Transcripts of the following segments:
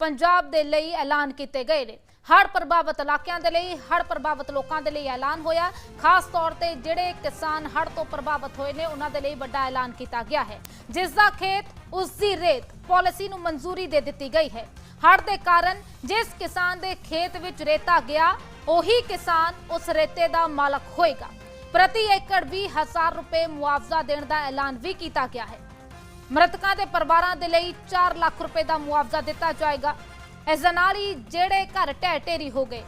ਪੰਜਾਬ ਦੇ ਲਈ ਐਲਾਨ ਕੀਤੇ ਗਏ ਨੇ। ਹੜ੍ਹ ਪ੍ਰਭਾਵਿਤ ਇਲਾਕਿਆਂ ਦੇ ਲਈ, ਹੜ੍ਹ ਪ੍ਰਭਾਵਿਤ ਲੋਕਾਂ ਦੇ ਲਈ ਐਲਾਨ ਹੋਇਆ। ਖਾਸ ਤੌਰ ਤੇ ਜਿਹੜੇ ਕਿਸਾਨ ਹੜ੍ਹ ਤੋਂ ਪ੍ਰਭਾਵਿਤ ਹੋਏ ਨੇ, ਉਹਨਾਂ ਦੇ ਲਈ ਵੱਡਾ ਐਲਾਨ ਕੀਤਾ ਗਿਆ ਹੈ। ਜਿਸ ਦਾ ਖੇਤ, ਉਸ ਦੀ ਰੇਤ ਪਾਲਿਸੀ ਨੂੰ ਮਨਜ਼ੂਰੀ ਦੇ ਦਿੱਤੀ ਗਈ ਹੈ। ਹੜ੍ਹ ਦੇ ਕਾਰਨ ਜਿਸ ਕਿਸਾਨ ਦੇ ਖੇਤ ਵਿੱਚ ਰੇਤਾ ਗਿਆ, ਉਹੀ ਕਿਸਾਨ ਉਸ ਰੇਤੇ ਦਾ ਮਾਲਕ ਹੋਏਗਾ। ਪ੍ਰਤੀ ਏਕੜ 20000 ਰੁਪਏ ਮੁਆਵਜ਼ਾ ਦੇਣ ਦਾ ਐਲਾਨ ਵੀ ਕੀਤਾ ਗਿਆ ਹੈ। ਮ੍ਰਿਤਕਾਂ ਦੇ ਪਰਿਵਾਰਾਂ ਦੇ ਲਈ 4 ਲੱਖ ਰੁਪਏ ਦਾ ਮੁਆਵਜ਼ਾ ਦਿੱਤਾ ਜਾਏਗਾ। ਇਸ ਦੇ ਨਾਲ ਹੀ ਜਿਹੜੇ ਘਰ ਢਹਿ ਢੇਰੀ ਹੋ ਗਏ,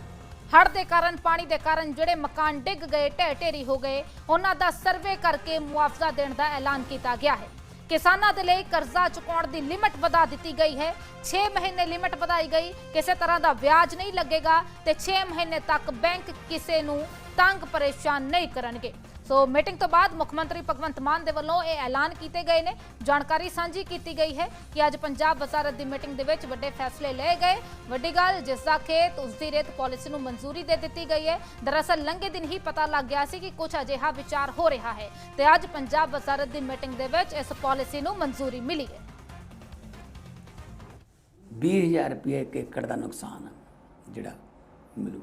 ਹੜ੍ਹ ਦੇ ਕਾਰਨ, ਪਾਣੀ ਦੇ ਕਾਰਨ ਜਿਹੜੇ ਮਕਾਨ ਡਿੱਗ ਗਏ ਢਹਿ ਢੇਰੀ ਹੋ ਗਏ, ਉਹਨਾਂ ਦਾ ਸਰਵੇ ਕਰਕੇ ਮੁਆਵਜ਼ਾ ਦੇਣ ਦਾ ਐਲਾਨ ਕੀਤਾ ਗਿਆ ਹੈ। ਕਿਸਾਨਾਂ ਦੇ ਲਈ ਕਰਜ਼ਾ ਚੁਕਾਉਣ ਦੀ ਲਿਮਟ ਵਧਾ ਦਿੱਤੀ ਗਈ ਹੈ। 6 ਮਹੀਨੇ ਲਿਮਟ ਵਧਾਈ ਗਈ, ਕਿਸੇ ਤਰ੍ਹਾਂ ਦਾ ਵਿਆਜ ਨਹੀਂ ਲੱਗੇਗਾ ਤੇ 6 ਮਹੀਨੇ ਤੱਕ ਬੈਂਕ ਕਿਸੇ ਨੂੰ ਤੰਗ ਪਰੇਸ਼ਾਨ ਨਹੀਂ ਕਰਨਗੇ। ਸੋ ਮੀਟਿੰਗ ਤੋਂ ਬਾਅਦ ਮੁੱਖ ਮੰਤਰੀ ਭਗਵੰਤ ਮਾਨ ਦੇ ਵੱਲੋਂ ਇਹ ਐਲਾਨ ਕੀਤੇ ਗਏ ਨੇ। ਜਾਣਕਾਰੀ ਸਾਂਝੀ ਕੀਤੀ ਗਈ ਹੈ ਕਿ ਅੱਜ ਪੰਜਾਬ ਵਜ਼ਾਰਤ ਦੀ ਮੀਟਿੰਗ ਦੇ ਵਿੱਚ ਵੱਡੇ ਫੈਸਲੇ ਲਏ ਗਏ। ਵੱਡੀ ਗੱਲ, ਜਿਸ ਦਾ ਖੇਤ ਉਸ ਦੀ ਰੇਤ ਪਾਲਿਸੀ ਨੂੰ ਮਨਜ਼ੂਰੀ ਦੇ ਦਿੱਤੀ ਗਈ ਹੈ। ਦਰਅਸਲ ਲੰਘੇ ਦਿਨ ਹੀ ਪਤਾ ਲੱਗ ਗਿਆ ਸੀ ਕਿ ਕੁਝ ਅਜਿਹਾ ਵਿਚਾਰ ਹੋ ਰਿਹਾ ਹੈ ਤੇ ਅੱਜ ਪੰਜਾਬ ਵਜ਼ਾਰਤ ਦੀ ਮੀਟਿੰਗ ਦੇ ਵਿੱਚ ਇਸ ਪਾਲਿਸੀ ਨੂੰ ਮਨਜ਼ੂਰੀ ਮਿਲੀ ਹੈ। 20000 ਰੁਪਏ ਇੱਕ ਏਕੜ ਦਾ ਨੁਕਸਾਨ ਜਿਹੜਾ ਮਿਲੂ।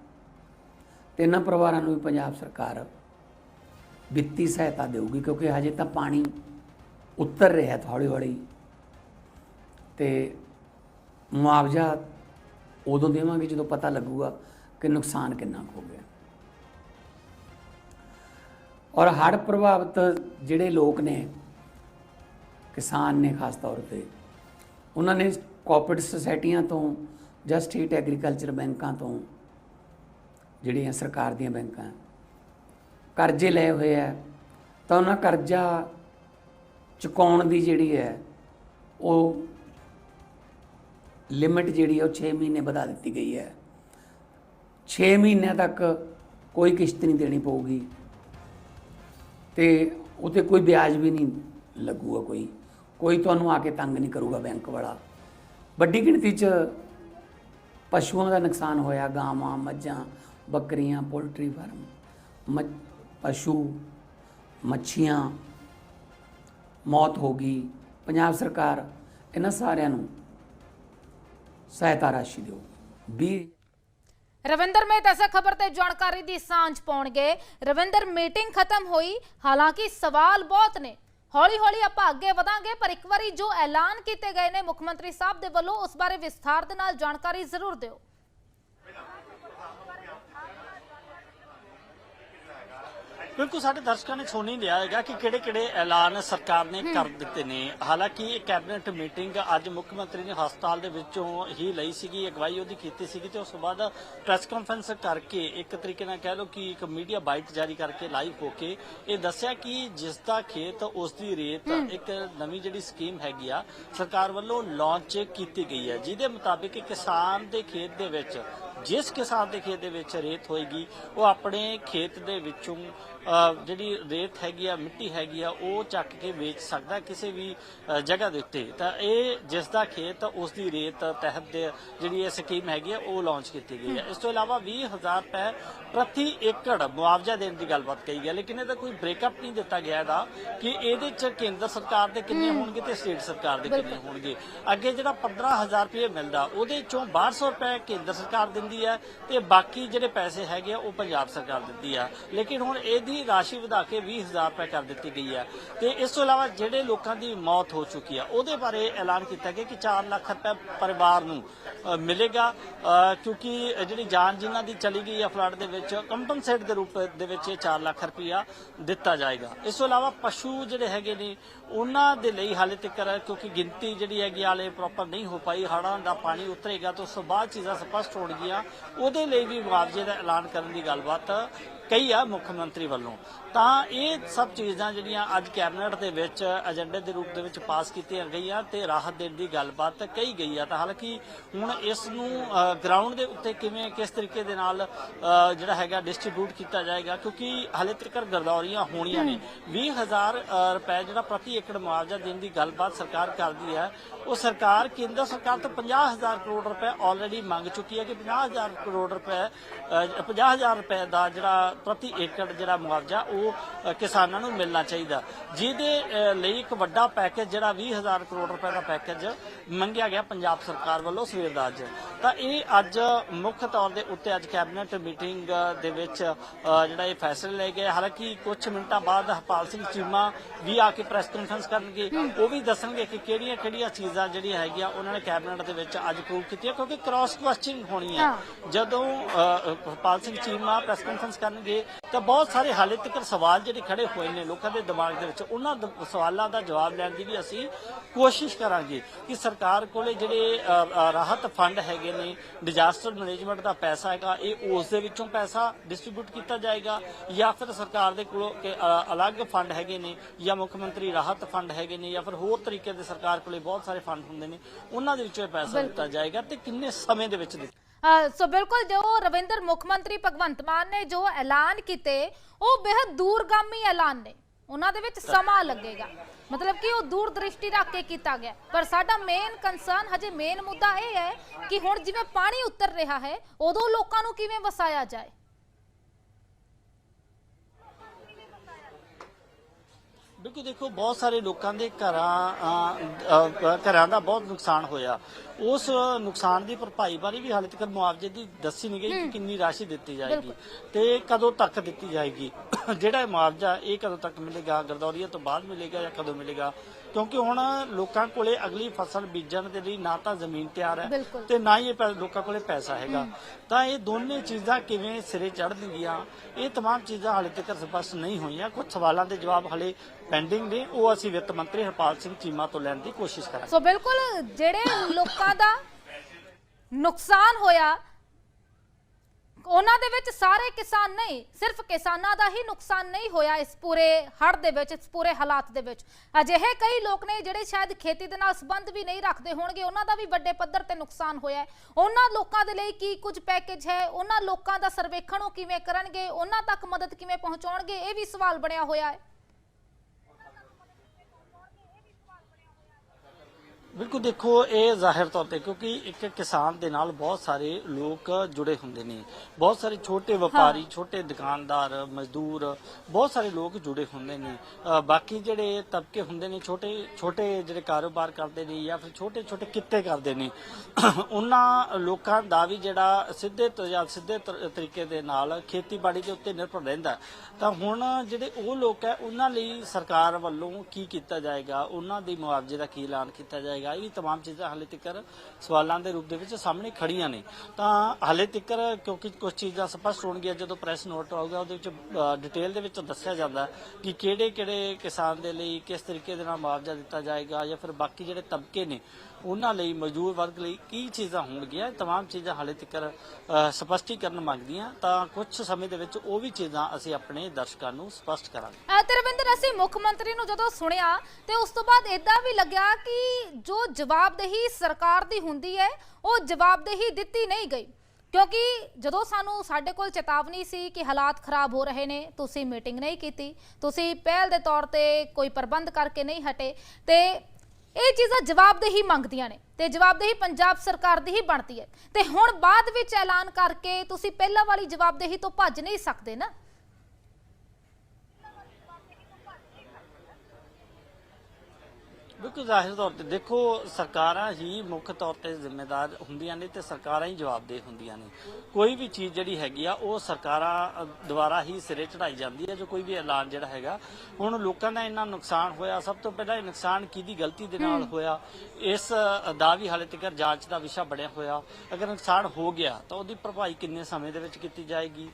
ਤੇ ਇਹਨਾਂ ਪਰਿਵਾਰਾਂ ਨੂੰ ਵੀ ਪੰਜਾਬ ਸਰਕਾਰ ਵਿੱਤੀ ਸਹਾਇਤਾ ਦੇਊਗੀ, ਕਿਉਂਕਿ ਹਜੇ ਤਾਂ ਪਾਣੀ ਉੱਤਰ ਰਿਹਾ ਹੌਲੀ ਹੌਲੀ ਤੇ ਮੁਆਵਜ਼ਾ ਉਦੋਂ ਦੇਵਾਂਗੇ ਜਦੋਂ ਪਤਾ ਲੱਗੂਗਾ ਕਿ ਨੁਕਸਾਨ ਕਿੰਨਾ ਕੁ ਹੋ ਗਿਆ। ਔਰ ਹੜ੍ਹ ਪ੍ਰਭਾਵਿਤ ਜਿਹੜੇ ਲੋਕ ਨੇ, ਕਿਸਾਨ ਨੇ ਖਾਸ ਤੌਰ ਤੇ, ਉਹਨਾਂ ਨੇ ਕੋਆਪਰੇਟਿਵ ਸੁਸਾਇਟੀਆਂ ਤੋਂ ਜਾਂ ਸਟੇਟ ਐਗਰੀਕਲਚਰ ਬੈਂਕਾਂ ਤੋਂ ਜਿਹੜੀਆਂ ਸਰਕਾਰ ਦੀਆਂ ਬੈਂਕਾਂ ਕਰਜ਼ੇ ਲਏ ਹੋਏ ਆ, ਤਾਂ ਉਹਨਾਂ ਕਰਜ਼ਾ ਚੁਕਾਉਣ ਦੀ ਜਿਹੜੀ ਹੈ, ਉਹ ਲਿਮਿਟ ਜਿਹੜੀ ਹੈ ਉਹ 6 ਮਹੀਨੇ ਵਧਾ ਦਿੱਤੀ ਗਈ ਹੈ। 6 ਮਹੀਨਿਆਂ ਤੱਕ ਕੋਈ ਕਿਸ਼ਤ ਨਹੀਂ ਦੇਣੀ ਪਊਗੀ ਤੇ ਉਤੇ ਕੋਈ ਵਿਆਜ ਵੀ ਨਹੀਂ ਲੱਗੂਗਾ ਕੋਈ। ਕੋਈ ਤੁਹਾਨੂੰ ਆ ਕੇ ਤੰਗ ਨਹੀਂ ਕਰੂਗਾ ਬੈਂਕ ਵਾਲਾ। ਵੱਡੀ ਗਿਣਤੀ 'ਚ ਪਸ਼ੂਆਂ ਦਾ ਨੁਕਸਾਨ ਹੋਇਆ, ਗਾਵਾਂ, ਮੱਝਾਂ ਬੱਕਰੀਆਂ, ਪੋਲਟਰੀ ਫਾਰਮ ਪਸ਼ੂ, ਮੱਛੀਆਂ, ਮੌਤ ਹੋ ਗਈ। ਪੰਜਾਬ ਸਰਕਾਰ ਇਹਨਾਂ ਸਾਰਿਆਂ ਨੂੰ ਸਹਾਇਤਾ ਰਾਸ਼ੀ ਦਿਓ। 20 ਰਵਿੰਦਰ ਮੇਤ ਐਸਾ ਖਬਰ ਤੇ ਜਾਣਕਾਰੀ ਦੀ ਸਾਂਝ ਪਾਉਣਗੇ। ਰਵਿੰਦਰ, ਮੀਟਿੰਗ ਖਤਮ ਹੋਈ। ਹਾਲਾਂਕਿ ਸਵਾਲ ਬਹੁਤ ਨੇ। ਹੌਲੀ ਹੌਲੀ ਆਪਾਂ ਅੱਗੇ ਵਧਾਂਗੇ, ਪਰ ਇੱਕ ਵਾਰੀ ਜੋ ਐਲਾਨ ਕੀਤੇ ਗਏ ਨੇ ਮੁੱਖ ਮੰਤਰੀ ਸਾਹਿਬ ਦੇ ਵੱਲੋਂ ਉਸ ਬਾਰੇ ਵਿਸਥਾਰ ਦੇ ਨਾਲ ਜਾਣਕਾਰੀ ਜ਼ਰੂਰ ਦਿਓ। ਬਿਲਕੁਲ ਸਾਡੇ ਦਰਸ਼ਕਾਂ ਨੇ ਸੁਣ ਹੀ ਲਿਆ ਹੈਗਾ ਕਿ ਕਿਹੜੇ ਕਿਹੜੇ ਐਲਾਨ ਸਰਕਾਰ ਨੇ ਕਰ ਦਿੱਤੇ ਨੇ। ਹਾਲਾਂਕਿ ਇਹ ਕੈਬਨਿਟ ਮੀਟਿੰਗ ਅੱਜ ਮੁੱਖ ਮੰਤਰੀ ਨੇ ਹਸਪਤਾਲ ਦੇ ਵਿੱਚੋਂ ਹੀ ਲਈ ਸੀਗੀ ਅਗਵਾਈ ਉਹਦੀ ਕੀਤੀ ਸੀਗੀ ਤੇ ਉਸ ਤੋਂ ਬਾਅਦ ਪ੍ਰੈਸ ਕਾਨਫਰੰਸ ਕਰਕੇ ਇੱਕ ਤਰੀਕੇ ਨਾਲ ਕਹਿ ਲਓ ਕਿ ਇੱਕ ਮੀਡੀਆ ਬਾਈਟ ਜਾਰੀ ਕਰਕੇ ਲਾਈਵ ਹੋ ਕੇ ਇਹ ਦੱਸਿਆ ਕਿ ਜਿਸ ਦਾ ਖੇਤ ਉਸ ਦੀ ਰੇਤ ਇੱਕ ਨਵੀਂ ਜਿਹੜੀ ਸਕੀਮ ਹੈਗੀ ਆ ਸਰਕਾਰ ਵੱਲੋਂ ਲਾਂਚ ਕੀਤੀ ਗਈ ਹੈ। ਜਿਹਦੇ ਮੁਤਾਬਿਕ ਕਿਸਾਨ ਦੇ ਖੇਤ ਦੇ ਵਿੱਚ ਜਿਸ ਕਿਸਾਨ ਦੇ ਖੇਤ ਦੇ ਵਿੱਚ ਰੇਤ ਹੋਏਗੀ ਉਹ ਆਪਣੇ ਖੇਤ ਦੇ ਵਿੱਚੋਂ ਜਿਹੜੀ ਰੇਤ ਹੈਗੀ ਆ ਮਿੱਟੀ ਹੈਗੀ ਆ ਉਹ ਚੱਕ ਕੇ ਵੇਚ ਸਕਦਾ ਕਿਸੇ ਵੀ ਜਗ੍ਹਾ ਦੇ ਉੱਤੇ। ਤਾਂ ਇਹ ਜਿਸ ਦਾ ਖੇਤ ਉਸ ਦੀ ਰੇਤ ਤਹਿਤ ਦੇ ਜਿਹੜੀ ਇਹ ਸਕੀਮ ਹੈਗੀ ਆ ਉਹ ਲਾਂਚ ਕੀਤੀ ਗਈ ਹੈ ਇਸ ਤੋਂ ਇਲਾਵਾ 20000 ਰੁਪਏ ਪ੍ਰਤੀ ਏਕੜ ਮੁਆਵਜ਼ਾ ਦੇਣ ਦੀ ਗੱਲਬਾਤ ਕਹੀ ਗਈ ਲੇਕਿਨ ਇਹਦਾ ਕੋਈ ਬ੍ਰੇਕਅਪ ਨਹੀਂ ਦਿੱਤਾ ਗਿਆ ਇਹਦਾ ਕਿ ਇਹਦੇ ਚ ਕੇਂਦਰ ਸਰਕਾਰ ਦੇ ਕਿੰਨੇ ਹੋਣਗੇ ਤੇ ਸਟੇਟ ਸਰਕਾਰ ਦੇ ਕਿੰਨੇ ਹੋਣਗੇ? ਅੱਗੇ ਜਿਹੜਾ 15000 ਰੁਪਏ ਮਿਲਦਾ ਉਹਦੇ ਚੋਂ 1200 ਰੁਪਏ ਕੇਂਦਰ ਸਰਕਾਰ ਦਿੰਦੀ ਹੈ ਤੇ ਬਾਕੀ ਜਿਹੜੇ ਪੈਸੇ ਹੈਗੇ ਆ ਉਹ ਪੰਜਾਬ ਸਰਕਾਰ ਦਿੰਦੀ ਆ। ਲੇਕਿਨ ਹੁਣ ਇਹਦੀ ਰਾਸ਼ੀ ਵਧਾ ਕੇ 20000 ਰੁਪਏ ਕਰ ਦਿੱਤੀ ਗਈ ਹੈ। ਤੇ ਇਸ ਤੋਂ ਇਲਾਵਾ ਜਿਹੜੇ ਲੋਕਾਂ ਦੀ ਮੌਤ ਹੋ ਚੁੱਕੀ ਹੈ, ਉਹਦੇ ਬਾਰੇ ਐਲਾਨ ਕੀਤਾ ਗਿਆ ਕਿ 4 ਲੱਖ ਰੁਪਏ ਪਰਿਵਾਰ ਨੂੰ ਮਿਲੇਗਾ। ਕਿਉਂਕਿ ਜਿਹੜੀ ਜਾਨ ਜਿਨ੍ਹਾਂ ਦੀ ਚਲੀ ਗਈ ਹੈ ਫਲੱਡ ਦੇ ਵਿੱਚ ਕੰਪਨਸੇਟ ਦੇ ਰੂਪ ਦੇ ਵਿੱਚ ਇਹ 4 ਲੱਖ ਰੁਪਇਆ ਦਿੱਤਾ ਜਾਏਗਾ। ਇਸ ਤੋਂ ਇਲਾਵਾ ਪਸ਼ੂ ਜਿਹੜੇ ਹੈਗੇ ਨੇ, ਉਹਨਾਂ ਦੇ ਲਈ ਹਾਲੇ ਤੱਕ, ਕਿਉਂਕਿ ਗਿਣਤੀ ਜਿਹੜੀ ਹੈਗੀ ਹਾਲੇ ਪ੍ਰੋਪਰ ਨਹੀਂ ਹੋ ਪਾਈ। ਹੜਾਂ ਦਾ ਪਾਣੀ ਉਤਰੇਗਾ ਤਾਂ ਉਸ ਤੋਂ ਬਾਅਦ ਚੀਜ਼ਾਂ ਸਪਸ਼ਟ ਹੋਣਗੀਆਂ। ਉਹਦੇ ਲਈ ਵੀ ਮੁਆਵਜ਼ੇ ਦਾ ਐਲਾਨ ਕਰਨ ਦੀ ਗੱਲਬਾਤ ਕਹੀ ਆ ਮੁੱਖ ਮੰਤਰੀ ਵੱਲੋਂ। ਤਾਂ ਇਹ ਸਭ ਚੀਜ਼ਾਂ ਜਿਹੜੀਆਂ ਅੱਜ ਕੈਬਨਿਟ ਦੇ ਵਿੱਚ ਏਜੰਡੇ ਦੇ ਰੂਪ ਦੇ ਵਿੱਚ ਪਾਸ ਕੀਤੀਆਂ ਗਈਆਂ ਤੇ ਰਾਹਤ ਦੇਣ ਦੀ ਗੱਲਬਾਤ ਕਹੀ ਗਈ ਆ। ਤਾਂ ਹਾਲਾਂਕਿ ਹੁਣ ਇਸ ਨੂੰ ਗਰਾਊਂਡ ਦੇ ਉੱਤੇ ਕਿਵੇਂ ਕਿਸ ਤਰੀਕੇ ਦੇ ਨਾਲ ਜਿਹੜਾ ਹੈਗਾ ਡਿਸਟ੍ਰੀਬਿਊਟ ਕੀਤਾ ਜਾਏਗਾ ਕਿਉਂਕਿ ਹਾਲੇ ਤੱਕ ਗਰਦੌਰੀਆਂ ਹੋਣੀਆਂ ਨੇ। 20000 ਅ, ਰੁਪਏ ਜਿਹੜਾ ਪ੍ਰਤੀ ਏਕੜ ਮੁਆਵਜ਼ਾ ਦੇਣ ਦੀ ਗੱਲਬਾਤ ਸਰਕਾਰ ਕਰਦੀ ਹੈ ਉਹ ਸਰਕਾਰ ਕੇਂਦਰ ਸਰਕਾਰ ਤੋਂ 50000 ਕਰੋੜ ਰੁਪਏ ਆਲਰੇਡੀ ਮੰਗ ਚੁੱਕੀ ਹੈ ਕਿ 50000 ਕਰੋੜ ਰੁਪਏ ਅ, 50000 ਰੁਪਏ ਦਾ ਜਿਹੜਾ ਪ੍ਰਤੀ ਏਕੜ ਜਿਹੜਾ ਮੁਆਵਜ਼ਾ ਉਹ ਕਿਸਾਨਾਂ ਨੂੰ ਮਿਲਣਾ ਚਾਹੀਦਾ। ਜਿਹਦੇ ਲਈ ਇੱਕ ਵੱਡਾ ਪੈਕੇਜ ਜਿਹੜਾ 20000 ਕਰੋੜ ਰੁਪਏ ਦਾ ਪੈਕੇਜ ਮੰਗਿਆ ਗਿਆ ਪੰਜਾਬ ਸਰਕਾਰ ਵੱਲੋਂ ਸਵੇਰ ਦਾ ਅੱਜ। ਤਾਂ ਇਹ ਅੱਜ ਮੁੱਖ ਤੌਰ ਦੇ ਉੱਤੇ ਅੱਜ ਕੈਬਨਿਟ ਮੀਟਿੰਗ ਦੇ ਵਿੱਚ ਜਿਹੜਾ ਇਹ ਫੈਸਲੇ ਲਏ ਗਏ। ਹਾਲਾਂਕਿ ਕੁਝ ਮਿੰਟਾਂ ਬਾਅਦ ਹਰਪਾਲ ਸਿੰਘ ਚੀਮਾ ਵੀ ਆ ਕੇ ਪ੍ਰੈਸ ਕਾਨਫਰੰਸ ਕਰਨਗੇ। ਉਹ ਵੀ ਦੱਸਣਗੇ ਕਿ ਕਿਹੜੀਆਂ ਕਿਹੜੀਆਂ ਚੀਜ਼ਾਂ ਜਿਹੜੀਆਂ ਹੈਗੀਆਂ ਉਹਨਾਂ ਨੇ ਕੈਬਨਿਟ ਦੇ ਵਿੱਚ ਅੱਜ ਪ੍ਰੂਵ ਕੀਤੀਆਂ ਕਿਉਂਕਿ ਕ੍ਰਾਸ ਕੁਐਸਚਨਿੰਗ ਹੋਣੀ ਹੈ। ਜਦੋਂ ਹਰਪਾਲ ਸਿੰਘ ਚੀਮਾ ਪ੍ਰੈਸ ਕਾਨਫਰੰਸ ਕਰਨਗੇ ਤਾਂ ਬਹੁਤ ਸਾਰੇ ਹਾਲੇ ਤੱਕ ਸਵਾਲ ਜਿਹੜੇ ਖੜੇ ਹੋਏ ਨੇ ਲੋਕਾਂ ਦੇ ਦਿਮਾਗ ਦੇ ਵਿੱਚ ਉਹਨਾਂ ਸਵਾਲਾਂ ਦਾ ਜਵਾਬ ਲੈਣ ਦੀ ਵੀ ਅਸੀਂ ਕੋਸ਼ਿਸ਼ ਕਰਾਂਗੇ ਕਿ ਸਰਕਾਰ ਕੋਲੇ ਜਿਹੜੇ ਰਾਹਤ ਫੰਡ ਹੈਗੇ ਨੇ ਡਿਜ਼ਾਸਟਰ ਮੈਨੇਜਮੈਂਟ ਦਾ ਪੈਸਾ ਹੈਗਾ ਇਹ ਉਸ ਦੇ ਵਿੱਚੋਂ ਪੈਸਾ ਡਿਸਟ੍ਰੀਬਿਊਟ ਕੀਤਾ ਜਾਏਗਾ ਜਾਂ ਫਿਰ ਸਰਕਾਰ ਦੇ ਕੋਲੋਂ ਅਲੱਗ ਫੰਡ ਹੈਗੇ ਨੇ ਜਾਂ ਮੁੱਖ ਮੰਤਰੀ ਰਾਹਤ ਫੰਡ ਹੈਗੇ ਨੇ ਜਾਂ ਫਿਰ ਹੋਰ ਤਰੀਕੇ ਦੇ ਸਰਕਾਰ ਕੋਲੇ ਬਹੁਤ ਸਾਰੇ ਫੰਡ ਹੁੰਦੇ ਨੇ ਉਹਨਾਂ ਦੇ ਵਿੱਚੋਂ ਪੈਸਾ ਦਿੱਤਾ ਜਾਏਗਾ ਤੇ ਕਿੰਨੇ ਸਮੇਂ ਦੇ ਵਿੱਚ ਦਿੱਤਾ ਸੋ ਬਿਲਕੁਲ ਜੋ ਰਵਿੰਦਰ ਮੁੱਖ ਮੰਤਰੀ ਭਗਵੰਤ ਮਾਨ ਨੇ ਜੋ ਐਲਾਨ ਕੀਤੇ, ਉਹ ਬੇहद ਦੂਰਗਾਮੀ ਐਲਾਨ ਨੇ। ਉਹਨਾਂ ਦੇ ਵਿੱਚ ਸਮਾਂ ਲੱਗੇਗਾ। ਮਤਲਬ ਕਿ ਉਹ ਦੂਰ ਦ੍ਰਿਸ਼ਟੀ ਰੱਖ ਕੇ ਕੀਤਾ ਗਿਆ। ਪਰ ਸਾਡਾ ਮੇਨ ਕੰਸਰਨ ਹਜੇ ਮੇਨ ਮੁੱਦਾ ਇਹ ਹੈ ਕਿ ਹੁਣ ਜਿਵੇਂ ਪਾਣੀ ਉਤਰ ਰਿਹਾ ਹੈ, ਉਦੋਂ ਲੋਕਾਂ ਨੂੰ ਕਿਵੇਂ ਵਸਾਇਆ ਜਾਏ? ਬਿਲਕੁਲ ਦੇਖੋ ਬਹੁਤ ਸਾਰੇ ਲੋਕਾਂ ਦੇ ਘਰਾਂ ਘਰਾਂ ਦਾ ਬਹੁਤ ਨੁਕਸਾਨ ਹੋਇਆ। ਉਸ ਨੁਕਸਾਨ ਦੀ ਭਰਪਾਈ ਬਾਰੇ ਵੀ ਹਾਲੇ ਤੱਕ ਮੁਆਵਜ਼ੇ ਦੀ ਦੱਸੀ ਨਹੀਂ ਗਈ ਕਿ ਕਿੰਨੀ ਰਾਸ਼ੀ ਦਿੱਤੀ ਜਾਏਗੀ। ਤੇ ਕਦੋਂ ਤੱਕ ਦਿੱਤੀ ਜਾਏਗੀ? ਜਿਹੜਾ ਮੁਆਵਜ਼ਾ ਇਹ ਕਦੋਂ ਤੱਕ ਮਿਲੇਗਾ? ਗਰਦੌਰੀਆਂ ਤੋਂ ਬਾਅਦ ਮਿਲੇਗਾ ਜਾਂ ਕਦੋਂ ਮਿਲੇਗਾ? ਕਿਉਂਕਿ ਹੁਣ ਲੋਕਾਂ ਕੋਲੇ ਅਗਲੀ ਫਸਲ ਬੀਜਣ ਦੇ ਲਈ ਨਾ ਤਾਂ ਜ਼ਮੀਨ ਤਿਆਰ ਹੈ ਤੇ ਨਾ ਹੀ ਲੋਕਾਂ ਕੋਲੇ ਪੈਸਾ ਹੈਗਾ। ਤਾਂ ਇਹ ਦੋਨੇ ਚੀਜ਼ਾਂ ਕਿਵੇਂ ਸਿਰੇ ਚੜ੍ਹਨਗੀਆਂ ਇਹ ਤਮਾਮ ਚੀਜ਼ਾਂ ਹਾਲੇ ਤੱਕ ਸਪਸ਼ਟ ਨਹੀਂ ਹੋਈਆਂ। ਕੁਝ ਸਵਾਲਾਂ ਦੇ ਜਵਾਬ ਹਾਲੇ ਪੈਂਡਿੰਗ ਨੇ ਉਹ ਅਸੀਂ ਵਿੱਤ ਮੰਤਰੀ ਹਰਪਾਲ ਸਿੰਘ ਚੀਮਾ ਤੋਂ ਲੈਣ ਦੀ ਕੋਸ਼ਿਸ਼ ਕਰਾਂਗੇ। ਸੋ ਬਿਲਕੁਲ ਜਿਹੜੇ ਲੋਕਾਂ ਦਾ ਨੁਕਸਾਨ ਹੋਇਆ ਉਹਨਾਂ ਦੇ ਵਿੱਚ ਸਾਰੇ ਕਿਸਾਨ ਨਹੀਂ, ਸਿਰਫ ਕਿਸਾਨਾਂ ਦਾ ਹੀ ਨੁਕਸਾਨ ਨਹੀਂ ਹੋਇਆ ਇਸ ਪੂਰੇ ਹੜ੍ਹ ਦੇ ਵਿੱਚ, ਇਸ ਪੂਰੇ ਹਾਲਾਤ ਦੇ ਵਿੱਚ। ਅਜਿਹੇ ਕਈ ਲੋਕ ਨੇ ਜਿਹੜੇ ਸ਼ਾਇਦ ਖੇਤੀ ਦੇ ਨਾਲ ਸੰਬੰਧ ਵੀ ਨਹੀਂ ਰੱਖਦੇ ਹੋਣਗੇ, ਉਹਨਾਂ ਦਾ ਵੀ ਵੱਡੇ ਪੱਧਰ ਤੇ ਨੁਕਸਾਨ ਹੋਇਆ ਉਹਨਾਂ ਲੋਕਾਂ ਦੇ ਲਈ ਕੀ ਕੁਝ ਪੈਕੇਜ ਹੈ? ਉਹਨਾਂ ਲੋਕਾਂ ਦਾ ਸਰਵੇਖਣ ਉਹ ਕਿਵੇਂ ਕਰਨਗੇ? ਉਹਨਾਂ ਤੱਕ ਮਦਦ ਕਿਵੇਂ ਪਹੁੰਚਾਉਣਗੇ? ਇਹ ਵੀ ਸਵਾਲ ਬਣਿਆ ਹੋਇਆ ਹੈ। ਬਿਲਕੁਲ ਦੇਖੋ ਇਹ ਜ਼ਾਹਿਰ ਤੌਰ ਤੇ ਕਿਉਂਕਿ ਇੱਕ ਕਿਸਾਨ ਦੇ ਨਾਲ ਬਹੁਤ ਸਾਰੇ ਲੋਕ ਜੁੜੇ ਹੁੰਦੇ ਨੇ। ਬਹੁਤ ਸਾਰੇ ਛੋਟੇ ਵਪਾਰੀ ਛੋਟੇ ਦੁਕਾਨਦਾਰ ਮਜ਼ਦੂਰ ਬਹੁਤ ਸਾਰੇ ਲੋਕ ਜੁੜੇ ਹੁੰਦੇ ਨੇ। ਬਾਕੀ ਜਿਹੜੇ ਤਬਕੇ ਹੁੰਦੇ ਨੇ ਛੋਟੇ ਛੋਟੇ ਜਿਹੜੇ ਕਾਰੋਬਾਰ ਕਰਦੇ ਨੇ ਜਾਂ ਫਿਰ ਛੋਟੇ ਛੋਟੇ ਕਿੱਤੇ ਕਰਦੇ ਨੇ ਉਹਨਾਂ ਲੋਕਾਂ ਦਾ ਵੀ ਜਿਹੜਾ ਸਿੱਧੇ ਜਾਂ ਸਿੱਧੇ ਤਰ- ਤਰੀਕੇ ਦੇ ਨਾਲ ਖੇਤੀਬਾੜੀ ਦੇ ਉੱਤੇ ਨਿਰਭਰ ਰਹਿੰਦਾ। ਤਾਂ ਹੁਣ ਜਿਹੜੇ ਉਹ ਲੋਕ ਹੈ ਉਹਨਾਂ ਲਈ ਸਰਕਾਰ ਵੱਲੋਂ ਕੀ ਕੀਤਾ ਜਾਏਗਾ? ਉਹਨਾਂ ਦੀ ਮੁਆਵਜ਼ੇ ਦਾ ਕੀ ਐਲਾਨ ਕੀਤਾ ਜਾਏਗਾ? ਇਹ ਵੀ तमाम ਚੀਜ਼ਾਂ ਹਾਲੇ ਤੱਕ ਸਵਾਲਾਂ ਦੇ ਰੂਪ ਦੇ ਵਿੱਚ ਸਾਹਮਣੇ ਖੜੀਆਂ ਨੇ ਤਾਂ ਹਾਲੇ ਤੱਕ ਕਿਉਂਕਿ ਕੁਝ ਚੀਜ਼ਾਂ ਸਪਸ਼ਟ ਹੋਣਗੀਆਂ ਜਦੋਂ ਪ੍ਰੈਸ ਨੋਟ ਆਊਗਾ ਉਹਦੇ ਵਿੱਚ ਡਿਟੇਲ ਦੇ ਵਿੱਚ ਦੱਸਿਆ ਜਾਂਦਾ ਕਿ ਕਿਹੜੇ ਕਿਹੜੇ ਕਿਸਾਨ ਦੇ ਲਈ ਕਿਸ ਤਰੀਕੇ ਦੇ ਨਾਲ ਮੁਆਵਜ਼ਾ ਦਿੱਤਾ ਜਾਏਗਾ ਜਾਂ ਫਿਰ ਬਾਕੀ ਜਿਹੜੇ ਤਬਕੇ ਨੇ ਉਹਨਾਂ ਲਈ ਮਜ਼ਦੂਰ ਵਰਗ ਲਈ ਕੀ ਚੀਜ਼ਾਂ ਹੋਣਗੀਆਂ ਇਹ तमाम ਚੀਜ਼ਾਂ ਹਾਲੇ ਤੱਕ ਅ, ਸਪਸ਼ਟੀਕਰਨ ਮੰਗਦੀਆਂ ਤਾਂ ਕੁਝ ਸਮੇਂ ਦੇ ਵਿੱਚ ਉਹ ਵੀ ਚੀਜ਼ਾਂ ਅਸੀਂ ਆਪਣੇ ਦਰਸ਼ਕਾਂ ਨੂੰ ਸਪਸ਼ਟ ਕਰਾਂਗੇ ਅ, ਤੇ ਰਵਿੰਦਰ ਅਸੀਂ ਮੁੱਖ ਮੰਤਰੀ ਨੂੰ ਜਦੋਂ ਸੁਣਿਆ ਤੇ ਉਸ ਤੋਂ ਬਾਅਦ ਇਦਾਂ ਵੀ ਲੱਗਿਆ ਕਿ ਜੋ ਜਵਾਬਦੇਹੀ ਸਰਕਾਰ ਦੀ ਹੁੰਦੀ ਹੈ ਉਹ ਜਵਾਬਦੇਹੀ ਦਿੱਤੀ ਨਹੀਂ ਗਈ ਕਿਉਂਕਿ ਜਦੋਂ ਸਾਨੂੰ ਸਾਡੇ ਕੋਲ ਚੇਤਾਵਨੀ ਸੀ ਕਿ ਹਾਲਾਤ ਖਰਾਬ ਹੋ ਰਹੇ ਨੇ ਤੁਸੀਂ ਮੀਟਿੰਗ ਨਹੀਂ ਕੀਤੀ ਤੁਸੀਂ ਪਹਿਲ ਦੇ ਤੌਰ ਤੇ ਕੋਈ ਪ੍ਰਬੰਧ ਕਰਕੇ ਨਹੀਂ ਹਟੇ ਤੇ ਇਹ ਚੀਜ਼ਾਂ ਜਵਾਬਦੇਹੀ ਮੰਗਦੀਆਂ ਨੇ ਤੇ ਜਵਾਬਦੇਹੀ ਪੰਜਾਬ ਸਰਕਾਰ ਦੀ ਹੀ ਬਣਦੀ ਹੈ। ਤੇ ਹੁਣ ਬਾਅਦ ਵਿੱਚ ਐਲਾਨ ਕਰਕੇ ਤੁਸੀਂ ਪਹਿਲਾਂ ਵਾਲੀ ਜਵਾਬਦੇਹੀ ਤੋਂ ਭੱਜ ਨਹੀਂ ਸਕਦੇ ਨਾ। ਬਿਲਕੁਲ ਜ਼ਾਹਿਰ ਤੌਰ ਤੇ ਦੇਖੋ ਸਰਕਾਰਾਂ ਹੀ ਮੁੱਖ ਤੌਰ ਤੇ ਜ਼ਿੰਮੇਦਾਰ ਹੁੰਦੀਆਂ ਨੇ ਤੇ ਸਰਕਾਰਾਂ ਹੀ ਜਵਾਬਦੇਹ ਹੁੰਦੀਆਂ ਨੇ। ਕੋਈ ਵੀ ਚੀਜ਼ ਜਿਹੜੀ ਹੈਗੀ ਆ ਉਹ ਸਰਕਾਰਾਂ ਦੁਆਰਾ ਹੀ ਸਿਰੇ ਚੜਾਈ ਜਾਂਦੀ ਹੈ ਜੋ ਕੋਈ ਵੀ ਐਲਾਨ ਜਿਹੜਾ ਹੈਗਾ। ਹੁਣ ਲੋਕਾਂ ਦਾ ਇੰਨਾ ਨੁਕਸਾਨ ਹੋਇਆ ਸਭ ਤੋਂ ਪਹਿਲਾਂ ਇਹ ਨੁਕਸਾਨ ਕਿਹਦੀ ਗਲਤੀ ਦੇ ਨਾਲ ਹੋਇਆ? ਇਸ ਦਾ ਵੀ ਹਾਲੇ ਤੱਕ ਜਾਂਚ ਦਾ ਵਿਸ਼ਾ ਬਣਿਆ ਹੋਇਆ। ਅਗਰ ਨੁਕਸਾਨ ਹੋ ਗਿਆ ਤਾਂ ਉਹਦੀ ਭਰਪਾਈ ਕਿੰਨੇ ਸਮੇਂ ਦੇ ਵਿੱਚ ਕੀਤੀ ਜਾਏਗੀ?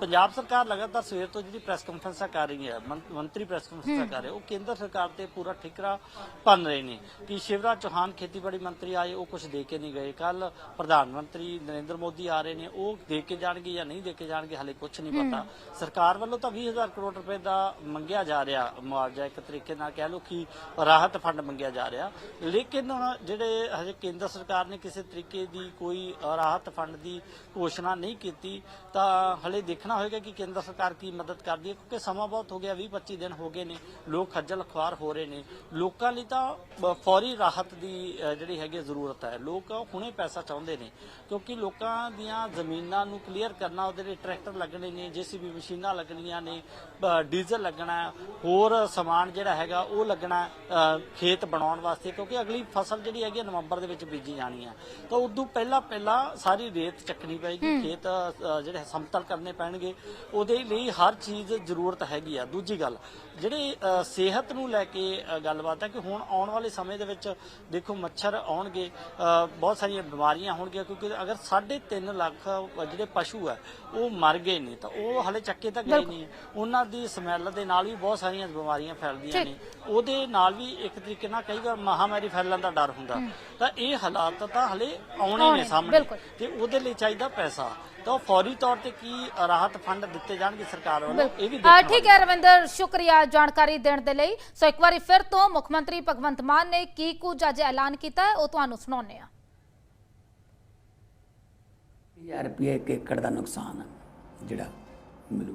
ਪੰਜਾਬ ਸਰਕਾਰ ਲਗਾਤਾਰ ਸਵੇਰ ਤੋਂ ਜਿਹੜੀ ਪ੍ਰੈਸ ਕਾਨਫਰੰਸਾਂ ਕਰ ਰਹੀ ਹੈ ਮੰਤਰੀ ਪ੍ਰੈਸ ਕਾਨਫਰੰਸਾਂ ਕਰ ਰਹੇ ਉਹ ਕੇਂਦਰ ਸਰਕਾਰ ਤੇ ਪੂਰਾ ਠਿਕਰਾ ਭੰਨ ਰਹੇ ਨੇ। ਕਿ ਸ਼ਿਵਰਾਜ ਚੌਹਾਨ ਖੇਤੀਬਾੜੀ ਮੰਤਰੀ ਆਏ ਉਹ ਕੁਝ ਦੇ ਕੇ ਨਹੀਂ ਗਏ। ਕੱਲ ਪ੍ਰਧਾਨ ਮੰਤਰੀ ਨਰਿੰਦਰ ਮੋਦੀ ਆ ਰਹੇ ਨੇ। ਉਹ ਦੇ ਕੇ ਜਾਣਗੇ ਜਾਂ ਨਹੀਂ ਦੇ ਕੇ ਜਾਣਗੇ ਹਲੇ ਕੁਝ ਨਹੀਂ ਪਤਾ। ਸਰਕਾਰ ਵੱਲੋਂ ਤਾਂ 20000 ਕਰੋੜ ਰੁਪਏ ਦਾ ਮੰਗਿਆ ਜਾ ਰਿਹਾ ਮੁਆਵਜ਼ਾ ਇੱਕ ਤਰੀਕੇ ਨਾਲ ਕਹਿ ਲਓ ਕਿ ਰਾਹਤ ਫੰਡ ਮੰਗਿਆ ਜਾ ਰਿਹਾ। ਲੇਕਿਨ ਜਿਹੜੇ ਹਜੇ ਕੇਂਦਰ ਸਰਕਾਰ ਨੇ ਕਿਸੇ ਤਰੀਕੇ ਦੀ ਕੋਈ ਰਾਹਤ ਫੰਡ ਦੀ ਘੋਸ਼ਣਾ ਨਹੀਂ ਕੀਤੀ ਤਾਂ ਹਲੇ ਦੇਖਣਾ ਹੋਏਗਾ ਕਿ ਕੇਂਦਰ ਸਰਕਾਰ ਕੀ ਮਦਦ ਕਰਦੀ ਹੈ ਕਿਉਂਕਿ ਸਮਾਂ ਬਹੁਤ ਹੋ ਗਿਆ 20 25 ਦਿਨ ਹੋ ਗਏ ਨੇ। ਲੋਕ ਖੱਜਲ ਖੁਆਰ ਹੋ ਰਹੇ ਨੇ। ਲੋਕਾਂ ਲਈ ਤਾਂ ਫੌਰੀ ਰਾਹਤ ਦੀ ਜਿਹੜੀ ਹੈਗੀ ਜ਼ਰੂਰਤ ਹੈ। ਲੋਕ ਹੁਣੇ ਪੈਸਾ ਚਾਹੁੰਦੇ ਨੇ ਕਿਉਂਕਿ ਲੋਕਾਂ ਦੀਆਂ ਜ਼ਮੀਨਾਂ ਨੂੰ ਕਲੀਅਰ ਕਰਨਾ ਉਹਦੇ ਲਈ ਟਰੈਕਟਰ ਲੱਗਣੇ ਨੇ ਜੀਸੀਬੀ ਮਸ਼ੀਨਾਂ ਲੱਗਣੀਆਂ ਨੇ ਡੀਜ਼ਲ ਲੱਗਣਾ ਹੋਰ ਸਮਾਨ ਜਿਹੜਾ ਹੈਗਾ ਉਹ ਲੱਗਣਾ ਖੇਤ ਬਣਾਉਣ ਵਾਸਤੇ ਕਿਉਂਕਿ ਅਗਲੀ ਫਸਲ ਜਿਹੜੀ ਹੈਗੀ ਨਵੰਬਰ ਦੇ ਵਿੱਚ ਬੀਜੀ ਜਾਣੀ ਹੈ। ਤਾਂ ਉਦੋਂ ਪਹਿਲਾਂ ਪਹਿਲਾਂ ਸਾਰੀ ਰੇਤ ਚੱਕਣੀ ਪਏਗੀ ਖੇਤ ਜਿਹੜੇ ਸਮਤਲ ਕਰਨੇ ਪੈਣਗੇ ਉਹਦੇ ਲਈ ਹਰ ਚੀਜ਼ ਜ਼ਰੂਰਤ ਹੈਗੀ ਆ। ਦੂਜੀ ਗੱਲ ਜਿਹੜੇ ਸਿਹਤ ਨੂੰ ਲੈ ਕੇ ਗੱਲਬਾਤ ਹੈ ਕਿ ਹੁਣ ਆਉਣ ਵਾਲੇ ਸਮੇਂ ਦੇ ਵਿੱਚ ਦੇਖੋ ਮੱਛਰ ਆਉਣਗੇ ਬਹੁਤ ਸਾਰੀਆਂ ਬਿਮਾਰੀਆਂ ਹੋਣਗੀਆਂ ਕਿਉਂਕਿ ਅਗਰ 3.5 ਲੱਖ ਜਿਹੜੇ ਪਸ਼ੂ ਹੈ ਉਹ ਮਰ ਗਏ ਨੇ ਤਾਂ ਉਹ ਹਲੇ ਚੱਕੇ ਤਾਂ ਗਏ ਨਹੀਂ ਉਹਨਾਂ ਦੀ ਸਮੈਲ ਦੇ ਨਾਲ ਵੀ ਬਹੁਤ ਸਾਰੀਆਂ ਬਿਮਾਰੀਆਂ ਫੈਲਦੀਆਂ ਨੇ। ਉਹਦੇ ਨਾਲ ਵੀ ਇੱਕ ਤਰੀਕੇ ਨਾਲ ਕਈ ਵਾਰ ਮਹਾਮਾਰੀ ਫੈਲਣ ਦਾ ਡਰ ਹੁੰਦਾ। ਤਾਂ ਇਹ ਹਾਲਾਤ ਤਾਂ ਹਲੇ ਆਉਣੇ ਨੇ ਸਾਹਮਣੇ। ਤੇ ਉਹਦੇ ਲਈ ਚਾਹੀਦਾ ਪੈਸਾ। ਤਾਂ ਉਹ ਫੌਰੀ ਤੌਰ ਤੇ ਕੀ ਰਾਹਤ ਫੰਡ ਦਿੱਤੇ ਜਾਣਗੇ ਸਰਕਾਰ ਵੱਲੋਂ? ਇਹ ਵੀ ਦੇਖਣਾ ਠੀਕ ਹੈ ਰਵਿੰਦਰ ਸ਼ੁਕਰੀਆ ਜਾਣਕਾਰੀ ਦੇਣ ਦੇ ਲਈ। ਸੋ ਇੱਕ ਵਾਰੀ ਫਿਰ ਤੋਂ ਮੁੱਖ ਮੰਤਰੀ ਭਗਵੰਤ ਮਾਨ ਨੇ ਕੀ ਕੁਝ ਅੱਜ ਐਲਾਨ ਕੀਤਾ ਉਹ ਤੁਹਾਨੂੰ ਸੁਣਾਉਂਦੇ ਆ ਹਜ਼ਾਰ ਰੁਪਏ ਇੱਕ ਏਕੜ ਦਾ ਨੁਕਸਾਨ ਜਿਹੜਾ ਮਿਲੂ।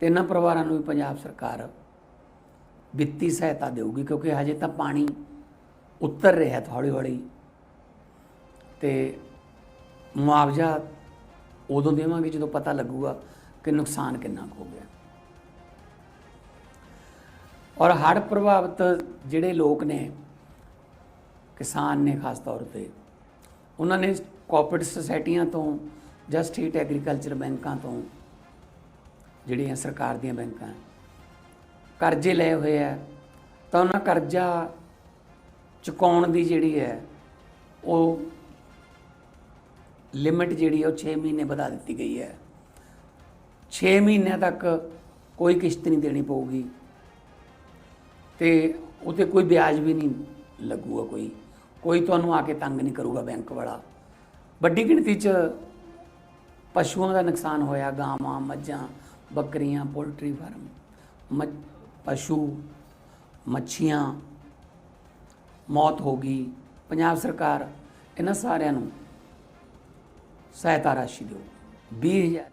ਤੇ ਇਹਨਾਂ ਪਰਿਵਾਰਾਂ ਨੂੰ ਵੀ ਪੰਜਾਬ ਸਰਕਾਰ ਵਿੱਤੀ ਸਹਾਇਤਾ ਦੇਊਗੀ, ਕਿਉਂਕਿ ਹਜੇ ਤਾਂ ਪਾਣੀ ਉੱਤਰ ਰਿਹਾ ਹੌਲੀ ਹੌਲੀ। ਤੇ ਮੁਆਵਜ਼ਾ ਉਦੋਂ ਦੇਵਾਂਗੇ ਜਦੋਂ ਪਤਾ ਲੱਗੂਗਾ ਕਿ ਨੁਕਸਾਨ ਕਿੰਨਾ ਕੁ ਹੋ ਗਿਆ। ਔਰ ਹੜ੍ਹ ਪ੍ਰਭਾਵਿਤ ਜਿਹੜੇ ਲੋਕ ਨੇ, ਕਿਸਾਨ ਨੇ ਖਾਸ ਤੌਰ ਤੇ, ਉਹਨਾਂ ਨੇ ਕੋਆਪਰੇਟਿਵ ਸੁਸਾਇਟੀਆਂ ਤੋਂ ਜਾਂ ਸਟੇਟ ਐਗਰੀਕਲਚਰ ਬੈਂਕਾਂ ਤੋਂ ਜਿਹੜੀਆਂ ਸਰਕਾਰ ਦੀਆਂ ਬੈਂਕਾਂ ਕਰਜ਼ੇ ਲਏ ਹੋਏ ਆ ਤਾਂ ਉਹਨਾਂ ਕਰਜ਼ਾ ਚੁਕਾਉਣ ਦੀ ਜਿਹੜੀ ਹੈ, ਉਹ ਲਿਮਿਟ ਜਿਹੜੀ ਹੈ ਉਹ 6 ਮਹੀਨੇ ਵਧਾ ਦਿੱਤੀ ਗਈ ਹੈ। 6 ਮਹੀਨਿਆਂ ਤੱਕ ਕੋਈ ਕਿਸ਼ਤ ਨਹੀਂ ਦੇਣੀ ਪਊਗੀ। ਤੇ ਉਤੇ ਕੋਈ ਵਿਆਜ ਵੀ ਨਹੀਂ ਲੱਗੂਗਾ ਕੋਈ। ਕੋਈ ਤੁਹਾਨੂੰ ਆ ਕੇ ਤੰਗ ਨਹੀਂ ਕਰੂਗਾ ਬੈਂਕ ਵਾਲਾ। ਵੱਡੀ ਗਿਣਤੀ 'ਚ ਪਸ਼ੂਆਂ ਦਾ ਨੁਕਸਾਨ ਹੋਇਆ, ਗਾਵਾਂ, ਮੱਝਾਂ। ਬੱਕਰੀਆਂ, ਪੋਲਟਰੀ ਫਾਰਮ ਮੱਝ ਪਸ਼ੂ, ਮੱਛੀਆਂ, ਮੌਤ ਹੋ ਗਈ। ਪੰਜਾਬ ਸਰਕਾਰ ਇਹਨਾਂ ਸਾਰਿਆਂ ਨੂੰ ਸਹਾਇਤਾ ਰਾਸ਼ੀ ਦਿਓ। 20000